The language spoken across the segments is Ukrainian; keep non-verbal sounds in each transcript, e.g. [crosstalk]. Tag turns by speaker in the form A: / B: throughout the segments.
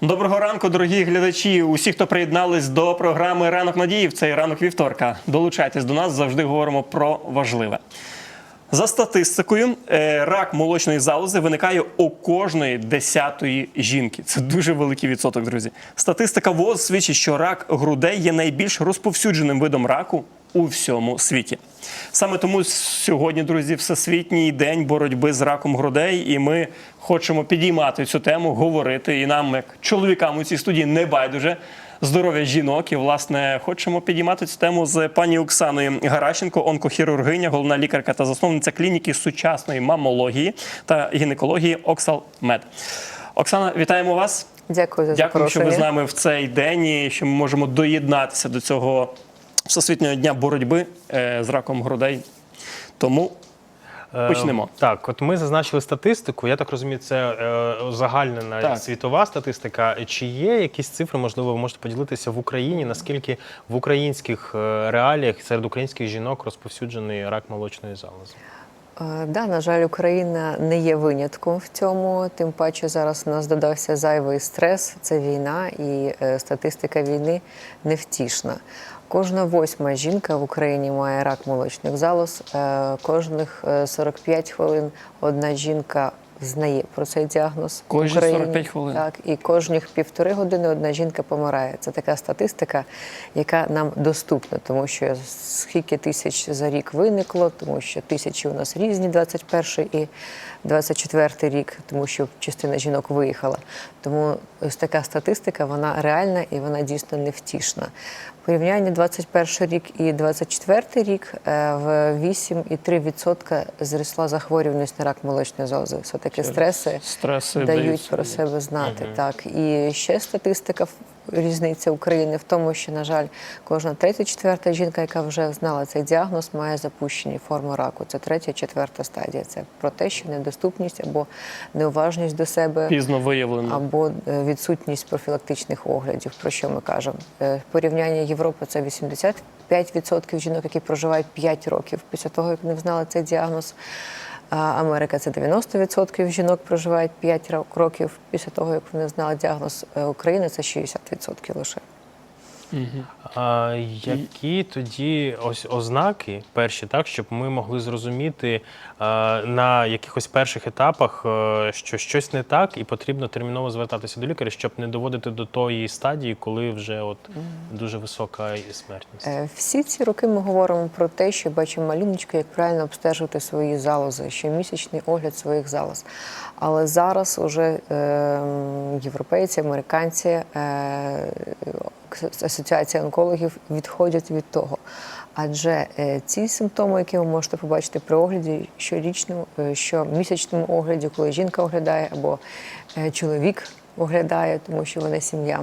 A: Доброго ранку, дорогі глядачі. Усі, хто приєднались до програми Ранок надії в цей ранок вівторка. Долучайтесь до нас, завжди говоримо про важливе. За статистикою, е, рак молочної залози виникає у кожної десятої жінки. Це дуже великий відсоток, друзі. Статистика ВОЗ свідчить, що рак грудей є найбільш розповсюдженим видом раку у всьому світі. Саме тому сьогодні, друзі, всесвітній день боротьби з раком грудей, і ми хочемо підіймати цю тему, говорити. І нам, як чоловікам у цій студії, не байдуже здоров'я жінок. І власне хочемо підіймати цю тему з пані Оксаною Гаращенко, онкохірургиня, головна лікарка та засновниця клініки сучасної мамології та гінекології Оксалмед. Оксана, вітаємо вас.
B: Дякую за
A: Дякую, що ви з нами в цей день і що ми можемо доєднатися до цього всесвітнього дня боротьби е, з раком грудей. Тому
C: Е,
A: Почнемо.
C: Так, от ми зазначили статистику. Я так розумію, це е, узагальнена
A: Так.
C: світова статистика. Чи є якісь цифри, можливо, ви можете поділитися в Україні? Наскільки в українських е, реаліях серед українських жінок розповсюджений рак молочної залози?
B: Е, Да, на жаль, Україна не є винятком в цьому. Тим паче зараз у нас додався зайвий стрес. Це війна, і е, статистика війни невтішна. Кожна восьма жінка в Україні має рак молочних залоз. Е, Кожних е, 45 хвилин одна жінка знає про цей діагноз. в
A: Кожні
B: Україні.
A: 45 хвилин?
B: Так, і кожних півтори години одна жінка помирає. Це така статистика, яка нам доступна, тому що скільки тисяч за рік виникло, тому що тисячі у нас різні, 21 і 24 рік, тому що частина жінок виїхала. Тому ось така статистика, вона реальна і вона дійсно невтішна. Порівняння 21 рік і 24 рік е, в 8,3% зросла захворюваність на рак молочної залози. Все таки стреси
A: стреси
B: дають про себе знати. Так і ще статистика різниця України в тому, що на жаль, кожна третя, четверта жінка, яка вже знала цей діагноз, має запущені форми раку. Це третя, четверта стадія. Це про те, що недоступність або неуважність до себе.
A: пізно виявлено.
B: Або е, відсутність профілактичних оглядів, про що ми кажемо. Е, Порівняння Європи це 85% жінок, які проживають 5 років після того, як не взнали цей діагноз. Америка це 90% жінок проживають 5 ро- років після того, як вони знали діагноз. України, це 60% лише.
C: А які тоді ось ознаки перші, так щоб ми могли зрозуміти е, на якихось перших етапах, е, що щось не так, і потрібно терміново звертатися до лікаря, щоб не доводити до тої стадії, коли вже от дуже висока смертність.
B: Е, Всі ці роки ми говоримо про те, що бачимо малюночки, як правильно обстежувати свої залози, щомісячний огляд своїх залоз. Але зараз уже е, європейці, американці, е, асоціація онкологів відходять від того. Адже е, ці симптоми, які ви можете побачити при огляді щорічному, е, щомісячному огляді, коли жінка оглядає або е, чоловік оглядає, тому що вони сім'я,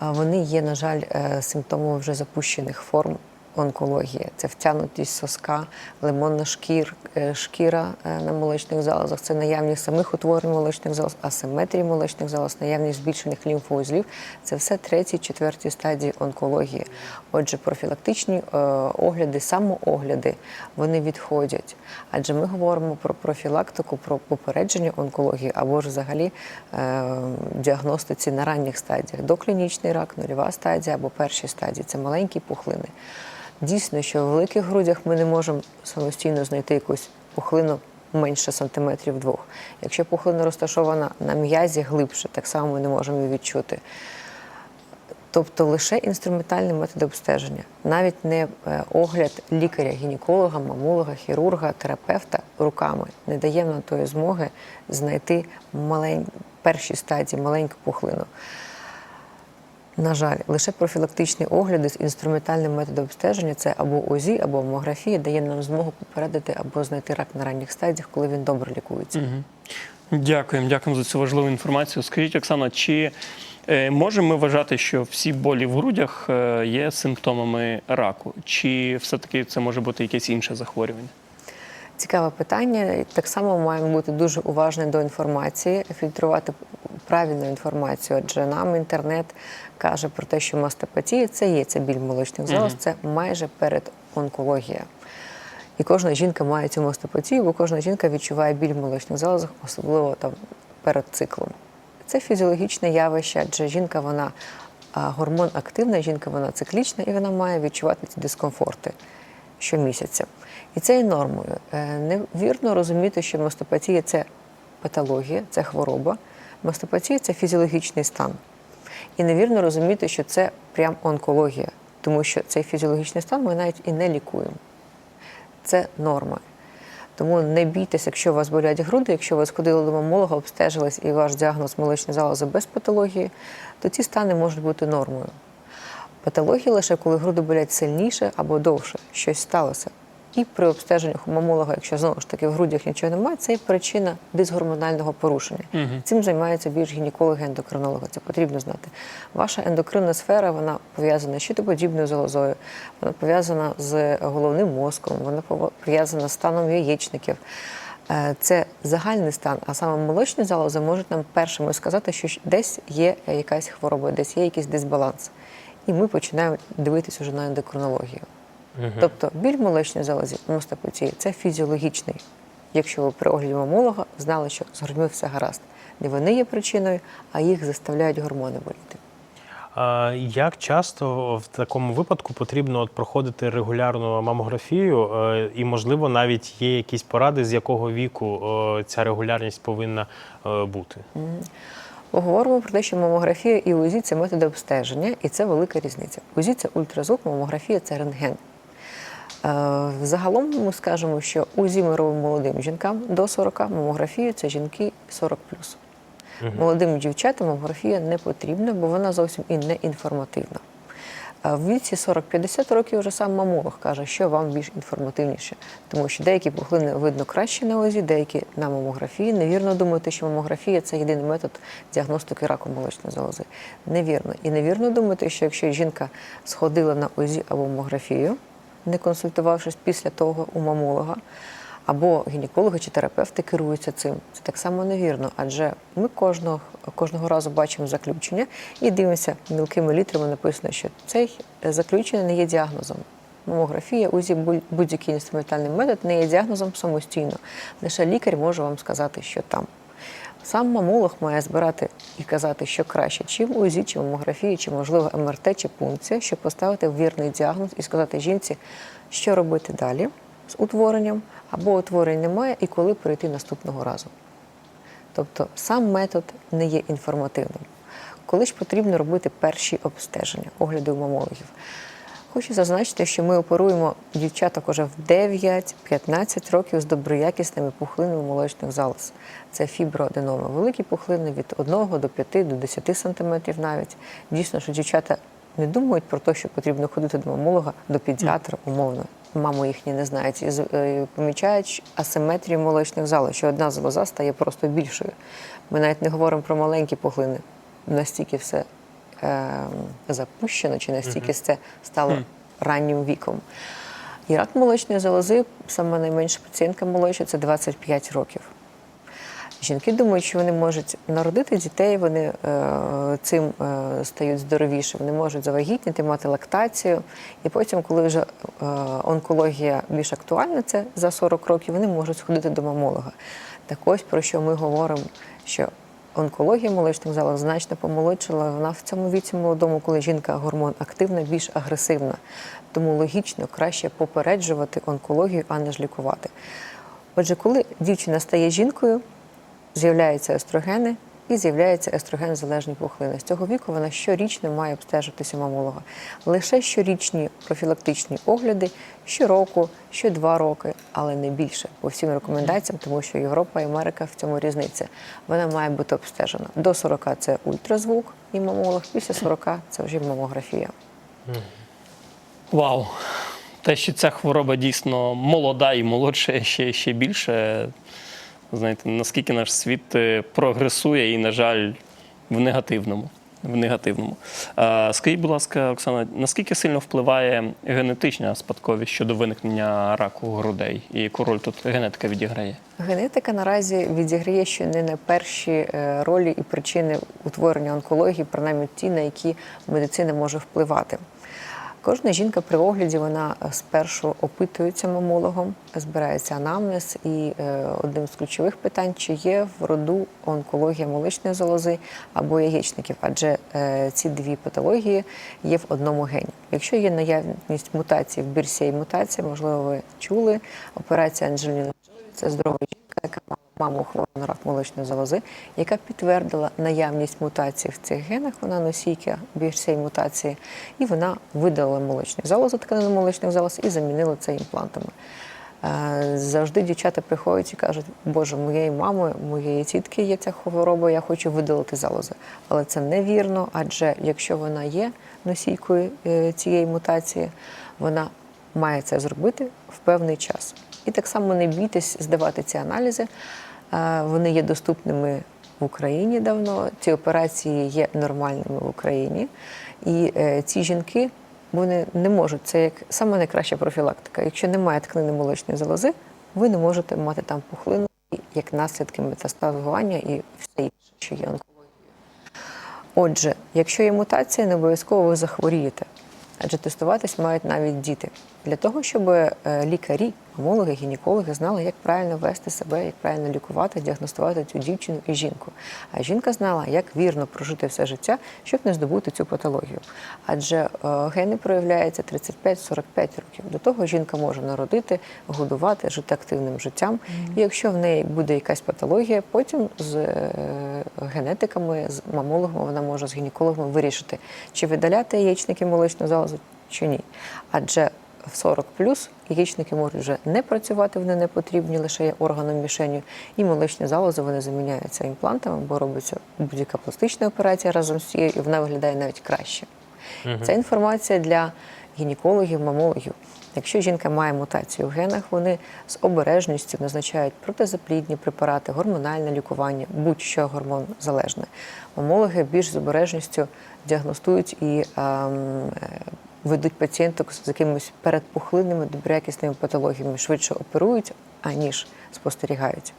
B: вони є, на жаль, симптомами вже запущених форм онкології. Це втягнутість соска, лимонна шкір, е, шкіра е, на молочних залозах, це наявність самих утворень молочних залоз, асиметрії молочних залоз, наявність збільшених лімфоузлів. Це все треті, четверті стадії онкології. Отже, профілактичні е, огляди, самоогляди, вони відходять. Адже ми говоримо про профілактику, про попередження онкології або ж взагалі діагностиці на ранніх стадіях. Доклінічний рак, нульова стадія або перші стадії це маленькі пухлини. Дійсно, що в великих грудях ми не можемо самостійно знайти якусь пухлину менше сантиметрів двох. Якщо пухлина розташована на м'язі глибше, так само ми не можемо її відчути. Тобто лише інструментальний метод обстеження, навіть не е, огляд лікаря, гінеколога, мамолога, хірурга, терапевта руками не дає нам тої змоги знайти малень... перші стадії маленьку пухлину. На жаль, лише профілактичні огляди з інструментальним методом обстеження це або УЗІ, або мамографія, дає нам змогу попередити або знайти рак на ранніх стадіях, коли він добре лікується.
A: Дякуємо, дякуємо за цю важливу інформацію. Скажіть, Оксана, чи е, можемо ми вважати, що всі болі в грудях е, є симптомами раку? Чи все-таки це може бути якесь інше захворювання?
B: Цікаве питання. Так само маємо бути дуже уважні до інформації, фільтрувати правильну інформацію. Адже нам інтернет каже про те, що мастопатія це є це біль молочних залоз, це майже перед онкологія. І кожна жінка має цю мастопатію, бо кожна жінка відчуває біль в молочних залозах, особливо там перед циклом. це фізіологічне явище, адже жінка вона гормон активна, жінка вона циклічна і вона має відчувати ці дискомфорти щомісяця. І це є нормою. Е, Невірно розуміти, що мастопатія це патологія, це хвороба. Мастопатія це фізіологічний стан. І невірно розуміти, що це прям онкологія, тому що цей фізіологічний стан ми навіть і не лікуємо. Це норма. Тому не бійтеся, якщо у вас болять груди, якщо ви сходили до мамолога, обстежились і ваш діагноз молочні залози без патології, то ці стани можуть бути нормою. Патологія лише коли груди болять сильніше або довше, щось сталося. І при обстеженні у мамолога, якщо знову ж таки в грудях нічого немає, це є причина дисгормонального порушення. Цим займаються більш гінекологи, ендокринологи. Це потрібно знати. Ваша ендокринна сфера вона пов'язана з щитоподібною залозою, вона пов'язана з головним мозком, вона пов'язана з станом яєчників. Е, Це загальний стан, а саме молочні залози можуть нам першими сказати, що десь є якась хвороба, десь є якийсь дисбаланс. І ми починаємо дивитися вже на ендокринологію. Тобто біль в молочній залозі мастопатії – це фізіологічний. Якщо ви при огляді мамолога знали, що з грудьми все гаразд. Не вони є причиною, а їх заставляють гормони боліти.
C: А як часто в такому випадку потрібно от проходити регулярну мамографію, е, і, можливо, навіть є якісь поради, з якого віку е, ця регулярність повинна е, бути?
B: Поговоримо про те, що мамографія і УЗІ це методи обстеження, і це велика різниця. УЗІ це ультразвук, мамографія це рентген. Е, Загалом ми скажемо, що УЗІ ми робимо молодим жінкам до 40, мамографію це жінки 40 Молодим дівчатам мамографія не потрібна, бо вона зовсім і не інформативна. В віці 40-50 років вже сам мамолог каже, що вам більш інформативніше, тому що деякі пухлини видно краще на ОЗІ, деякі на мамографії. Невірно думати, що мамографія це єдиний метод діагностики раку молочної залози. Невірно. І невірно думати, що якщо жінка сходила на ОЗІ або мамографію, не консультувавшись після того у мамолога, або гінекологи чи терапевти керуються цим. Це так само невірно, адже ми кожного, кожного разу бачимо заключення і дивимося мілкими літрами написано, що цей заключення не є діагнозом. Мамографія, УЗІ, будь- будь-який інструментальний метод не є діагнозом самостійно. Лише лікар може вам сказати, що там. Сам мамолог має збирати і казати, що краще, чим УЗІ, чи мамографія, чи можливо МРТ, чи пункція, щоб поставити вірний діагноз і сказати жінці, що робити далі з утворенням, або утворень немає, і коли прийти наступного разу. Тобто сам метод не є інформативним. Коли ж потрібно робити перші обстеження, огляди у мамологів. Хочу зазначити, що ми оперуємо дівчаток уже в 9-15 років з доброякісними пухлинами молочних залоз. Це фіброаденоми. Великі пухлини від 1 до 5 до 10 сантиметрів навіть. Дійсно, що дівчата не думають про те, що потрібно ходити до мамолога, до педіатра, умовно. Мами їхні не знають і е, помічають асиметрію молочних залоз, що одна залоза стає просто більшою. Ми навіть не говоримо про маленькі пухлини. Настільки все е, запущено, чи настільки це стало раннім віком. І рак молочної залози, саме найменша пацієнтка молодша, це 25 років. Жінки думають, що вони можуть народити дітей, вони е, цим е, стають здоровіше, вони можуть завагітніти, мати лактацію. І потім, коли вже е, онкологія більш актуальна, це за 40 років, вони можуть сходити до мамолога. Так ось про що ми говоримо, що онкологія молочних залоз значно помолодшила. Вона в цьому віці молодому, коли жінка гормон активна, більш агресивна. Тому логічно краще попереджувати онкологію, а не ж лікувати. Отже, коли дівчина стає жінкою, з'являються естрогени і з'являються естроген-залежні пухлини. З цього віку вона щорічно має обстежитися мамолога. Лише щорічні профілактичні огляди щороку, що два роки, але не більше по всім рекомендаціям, тому що Європа і Америка в цьому різниця. Вона має бути обстежена. До 40 це ультразвук і мамолог, після 40 це вже мамографія.
A: Вау! Те, що ця хвороба дійсно молода і молодша ще, ще більше. Знаєте, наскільки наш світ е, прогресує і, на жаль, в негативному. В негативному. Скажіть, будь ласка, Оксана, наскільки сильно впливає генетична спадковість щодо виникнення раку грудей? І яку роль тут генетика відіграє?
B: Генетика наразі відіграє ще не на перші е, ролі і причини утворення онкології, принаймні ті, на які медицина може впливати. Кожна жінка при огляді вона е, спершу опитується мамологом, збирається анамнез, і е, одним з ключових питань, чи є в роду онкологія молочної залози або яєчників, адже е, ці дві патології є в одному гені. Якщо є наявність мутації в бірсі мутація, можливо, ви чули операція Анджеліни це здорова жінка, яка мала маму хвору на рак молочної залози, яка підтвердила наявність мутацій в цих генах. Вона носійка бірсей мутації, і вона видалила молочні залози, тканину молочних залоз і замінила це імплантами. Е, Завжди дівчата приходять і кажуть, Боже, моєї мами, моєї тітки є ця хвороба, я хочу видалити залози. Але це невірно, адже якщо вона є носійкою е, цієї мутації, вона має це зробити в певний час. І так само не бійтесь здавати ці аналізи. Вони є доступними в Україні давно. Ці операції є нормальними в Україні. І е, ці жінки вони не можуть. Це як саме найкраща профілактика. Якщо немає тканини молочної залози, ви не можете мати там пухлину як наслідки метастазування і все інше, що є онкологією. Отже, якщо є мутація, не обов'язково ви захворієте, адже тестуватись мають навіть діти. Для того, щоб е, лікарі, мамологи, гінекологи знали, як правильно вести себе, як правильно лікувати, діагностувати цю дівчину і жінку. А жінка знала, як вірно прожити все життя, щоб не здобути цю патологію. Адже е, гени проявляються 35-45 років. До того жінка може народити, годувати, жити активним життям. І якщо в неї буде якась патологія, потім з е, генетиками, з мамологами вона може з гінекологом вирішити, чи видаляти яєчники молочного залозу, чи ні. Адже в 40 плюс яєчники можуть вже не працювати, вони не потрібні, лише є органом мішенью. І молочні залози вони заміняються імплантами, бо робиться будь-яка пластична операція разом з цією, і вона виглядає навіть краще. Це інформація для гінекологів, мамологів. Якщо жінка має мутацію в генах, вони з обережністю назначають протизаплідні препарати, гормональне лікування, будь-що гормон залежне. Мамологи більш з обережністю діагностують і ем, ведуть пацієнток з якимись передпухлинними, доброякісними патологіями, швидше оперують, аніж спостерігають.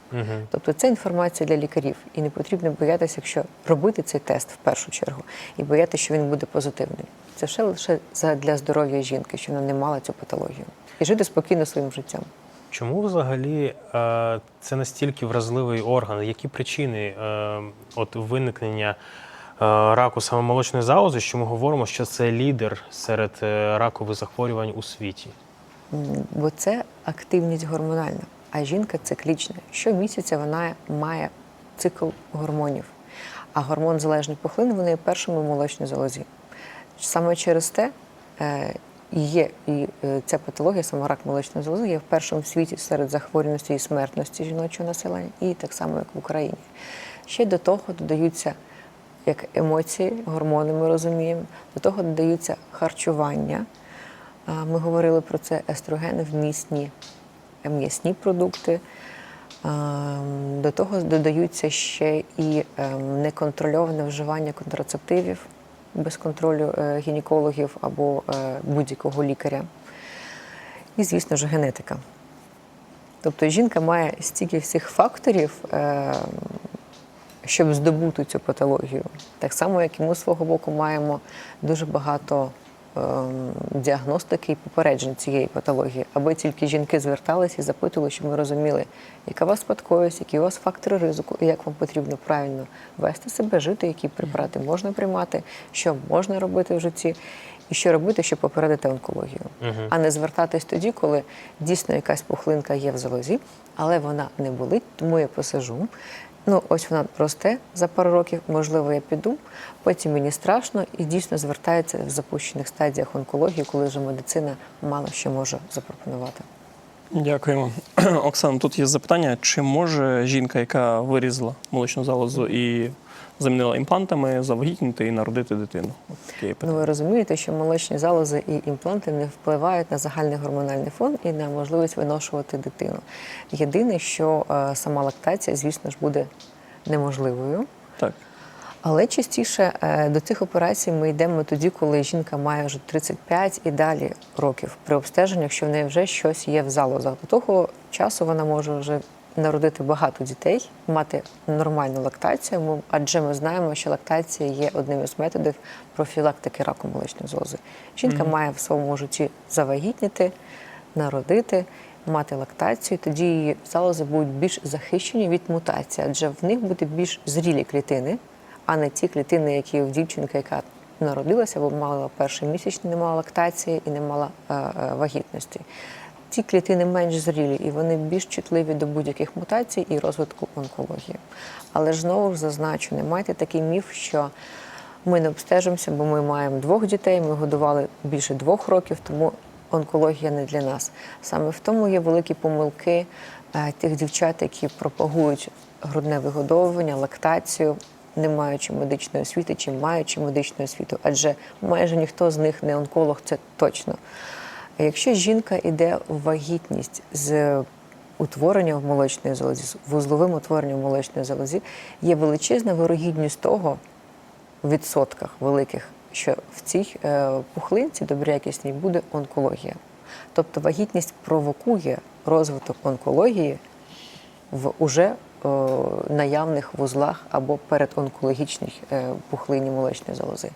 B: Тобто це інформація для лікарів, і не потрібно боятися, якщо робити цей тест в першу чергу, і боятися, що він буде позитивний. Це ще лише для здоров'я жінки, що вона не мала цю патологію, і жити спокійно своїм життям.
C: Чому взагалі е, це настільки вразливий орган? Які причини е, от виникнення раку саме молочної залози, що ми говоримо, що це лідер серед е, ракових захворювань у світі?
B: Бо це активність гормональна, а жінка циклічна. Щомісяця вона має цикл гормонів. А гормон залежний пухлин вони є першими в молочній залозі. Саме через те е, є і е, ця патологія, саме рак молочної залози, є в першому світі серед захворюваності і смертності жіночого населення, і так само, як в Україні. Ще до того додаються як емоції, гормони, ми розуміємо, до того додаються харчування. Ми говорили про це естрогени вмісні, м'ясні продукти. До того додаються ще і ем, неконтрольоване вживання контрацептивів без контролю е, гінекологів або е, будь-якого лікаря. І, звісно ж, генетика. Тобто жінка має стільки всіх факторів, е, щоб здобути цю патологію. Так само, як і ми з свого боку маємо дуже багато ем, діагностики і попереджень цієї патології, аби тільки жінки зверталися і запитували, щоб ми розуміли, яка у вас спадковість, які у вас фактори ризику, і як вам потрібно правильно вести себе, жити, які препарати можна приймати, що можна робити в житті, і що робити, щоб попередити онкологію, а не звертатись тоді, коли дійсно якась пухлинка є в залозі, але вона не болить, тому я посижу. Ну, ось вона росте за пару років, можливо, я піду. Потім мені страшно і дійсно звертається в запущених стадіях онкології, коли вже медицина мало що може запропонувати.
A: Дякуємо. [clears throat] Оксана, тут є запитання: чи може жінка, яка вирізала молочну залозу і замінила імплантами, завагітніти і народити дитину? От
B: Ну, ви розумієте, що молочні залози і імпланти не впливають на загальний гормональний фон і на можливість виношувати дитину. Єдине, що е, сама лактація, звісно ж, буде неможливою.
A: Так.
B: Але частіше е, до цих операцій ми йдемо тоді, коли жінка має вже 35 і далі років при обстеженнях, що в неї вже щось є в залозах. До того часу вона може вже народити багато дітей, мати нормальну лактацію, адже ми знаємо, що лактація є одним із методів профілактики раку молочної залози. Жінка має в своєму житті завагітніти, народити, мати лактацію, тоді її залози будуть більш захищені від мутації, адже в них будуть більш зрілі клітини, а не ті клітини, які в дівчинки, яка народилася, бо мала перший місяць, не мала лактації і не мала е, е, вагітності. Ці клітини менш зрілі і вони більш чутливі до будь-яких мутацій і розвитку онкології. Але ж знову ж зазначу, не майте такий міф, що ми не обстежимося, бо ми маємо двох дітей, ми годували більше двох років, тому онкологія не для нас. Саме в тому є великі помилки е, тих дівчат, які пропагують грудне вигодовування, лактацію, не маючи медичної освіти чи маючи медичну освіту, адже майже ніхто з них не онколог, це точно. Якщо жінка йде в вагітність з утворенням молочної залозі, з вузловим утворенням молочної залозі, є величезна вирогідність того, в відсотках великих, що в цій е, пухлинці доброякісній буде онкологія. Тобто вагітність провокує розвиток онкології в уже наявних вузлах або передонкологічній е, пухлині молочної залози.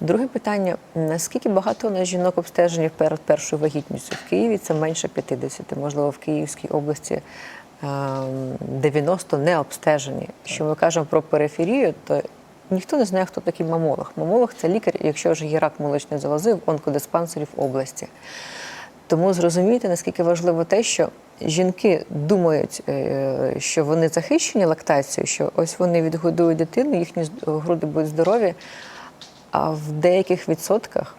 B: Друге питання: наскільки багато у нас жінок обстежені перед першою вагітністю? В Києві це менше 50, можливо, в Київській області ем, 90 не обстежені. Якщо ми кажемо про периферію, то ніхто не знає, хто такий мамолог. Мамолог це лікар, якщо вже є рак молочної залози в онкодиспансері в області. Тому зрозумійте, наскільки важливо те, що жінки думають, е, що вони захищені лактацією, що ось вони відгодують дитину, їхні груди будуть здорові, а в деяких відсотках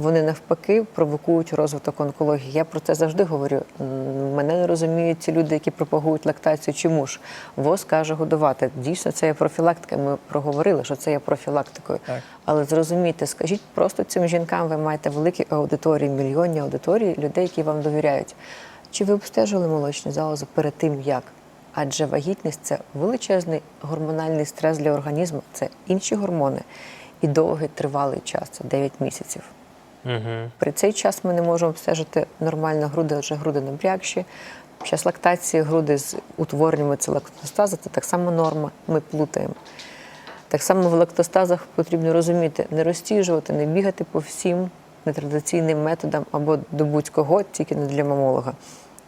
B: вони навпаки провокують розвиток онкології. Я про це завжди говорю. Мене не розуміють ці люди, які пропагують лактацію. Чому ж ВОЗ каже годувати? Дійсно, це є профілактика. Ми проговорили, що це є профілактикою.
A: Так.
B: Але зрозумійте, скажіть просто цим жінкам, ви маєте великі аудиторії, мільйонні аудиторії людей, які вам довіряють. Чи ви обстежили молочну залозу перед тим, як? Адже вагітність це величезний гормональний стрес для організму, це інші гормони і довгий тривалий час, це 9 місяців.
C: Угу.
B: При цей час ми не можемо обстежити нормально груди, адже груди набрякші. Під час лактації груди з утвореннями це лактостаза, це так само норма, ми плутаємо. Так само в лактостазах потрібно розуміти, не розтіжувати, не бігати по всім нетрадиційним методам або до будь-кого, тільки не для мамолога.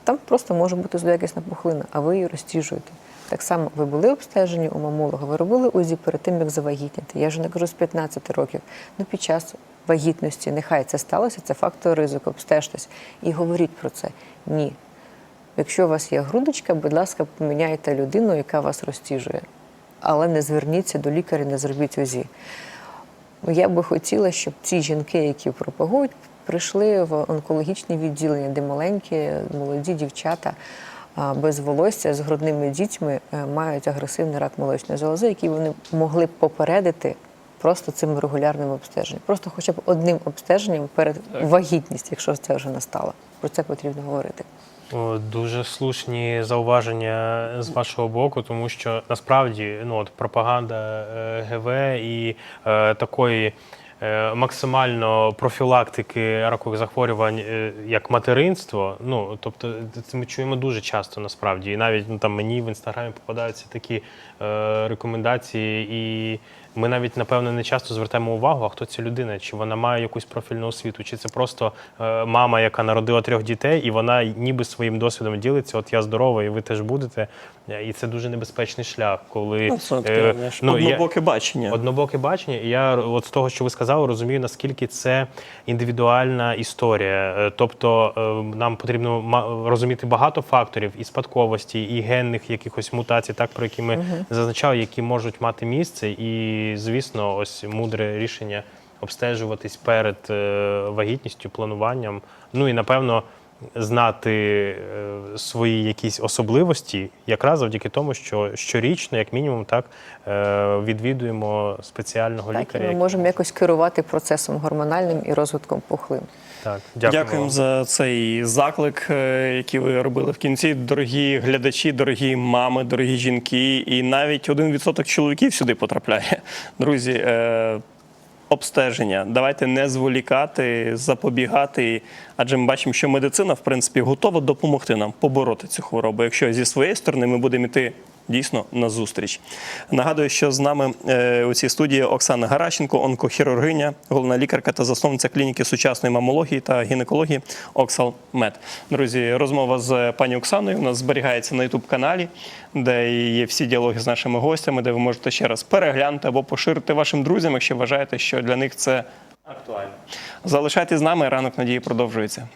B: Там просто може бути злоякісна пухлина, а ви її розтіжуєте. Так само ви були обстежені у мамолога, ви робили УЗІ перед тим, як завагітніти. Я вже не кажу з 15 років. Ну, під час вагітності, нехай це сталося, це фактор ризику, обстежтесь. І говоріть про це. Ні. Якщо у вас є грудочка, будь ласка, поміняйте людину, яка вас розтіжує. Але не зверніться до лікаря, не зробіть УЗІ. Я би хотіла, щоб ці жінки, які пропагують, прийшли в онкологічні відділення, де маленькі, молоді дівчата без волосся з грудними дітьми е, мають агресивний рак молочної залози, який вони могли б попередити просто цим регулярним обстеженням. Просто хоча б одним обстеженням перед вагітністю, якщо це вже настало. Про це потрібно говорити.
C: Дуже слушні зауваження з вашого боку, тому що насправді ну, от, пропаганда е, ГВ і е, такої е, максимально профілактики ракових захворювань, е, як материнство. Ну, тобто, це ми чуємо дуже часто насправді. І навіть ну, там мені в інстаграмі попадаються такі е, рекомендації, і ми навіть напевно не часто звертаємо увагу, а хто ця людина, чи вона має якусь профільну освіту, чи це просто е, мама, яка народила трьох дітей, і вона ніби своїм досвідом ділиться. От я здорова, і ви теж будете. Е, І це дуже небезпечний шлях, коли
A: Ну, це
C: е, ну, я-
A: однобоке бачення.
C: Однобоке бачення, і я от з того, що ви сказали, розумію, наскільки це індивідуальна історія. Е, Тобто нам потрібно розуміти багато факторів і спадковості, і генних якихось мутацій, так про які ми зазначали, які можуть мати місце. І, звісно, ось мудре рішення обстежуватись перед е, вагітністю, плануванням. Ну і напевно. Знати е, свої якісь особливості, якраз завдяки тому, що щорічно, як мінімум, так е, відвідуємо спеціального
B: Так, і
C: лікаря.
B: ми
C: який-
B: можемо якось керувати процесом гормональним і розвитком пухлин.
C: Так, дякую.
A: Дякуємо за цей заклик, е, який ви робили в кінці. Дорогі глядачі, дорогі мами, дорогі жінки, і навіть один відсоток чоловіків сюди потрапляє. Друзі, обстеження. Давайте не зволікати, запобігати, адже ми бачимо, що медицина в принципі готова допомогти нам побороти цю хворобу. Якщо зі своєї сторони ми будемо йти дійсно на зустріч. Нагадую, що з нами е, у цій студії Оксана Гаращенко, онкохірургиня, головна лікарка та засновниця клініки сучасної мамології та гінекології Оксал Мед. Друзі, розмова з пані Оксаною у нас зберігається на youtube каналі, де є всі діалоги з нашими гостями, де ви можете ще раз переглянути або поширити вашим друзям, якщо вважаєте, що для них це актуально. Залишайтесь з нами. Ранок надії продовжується.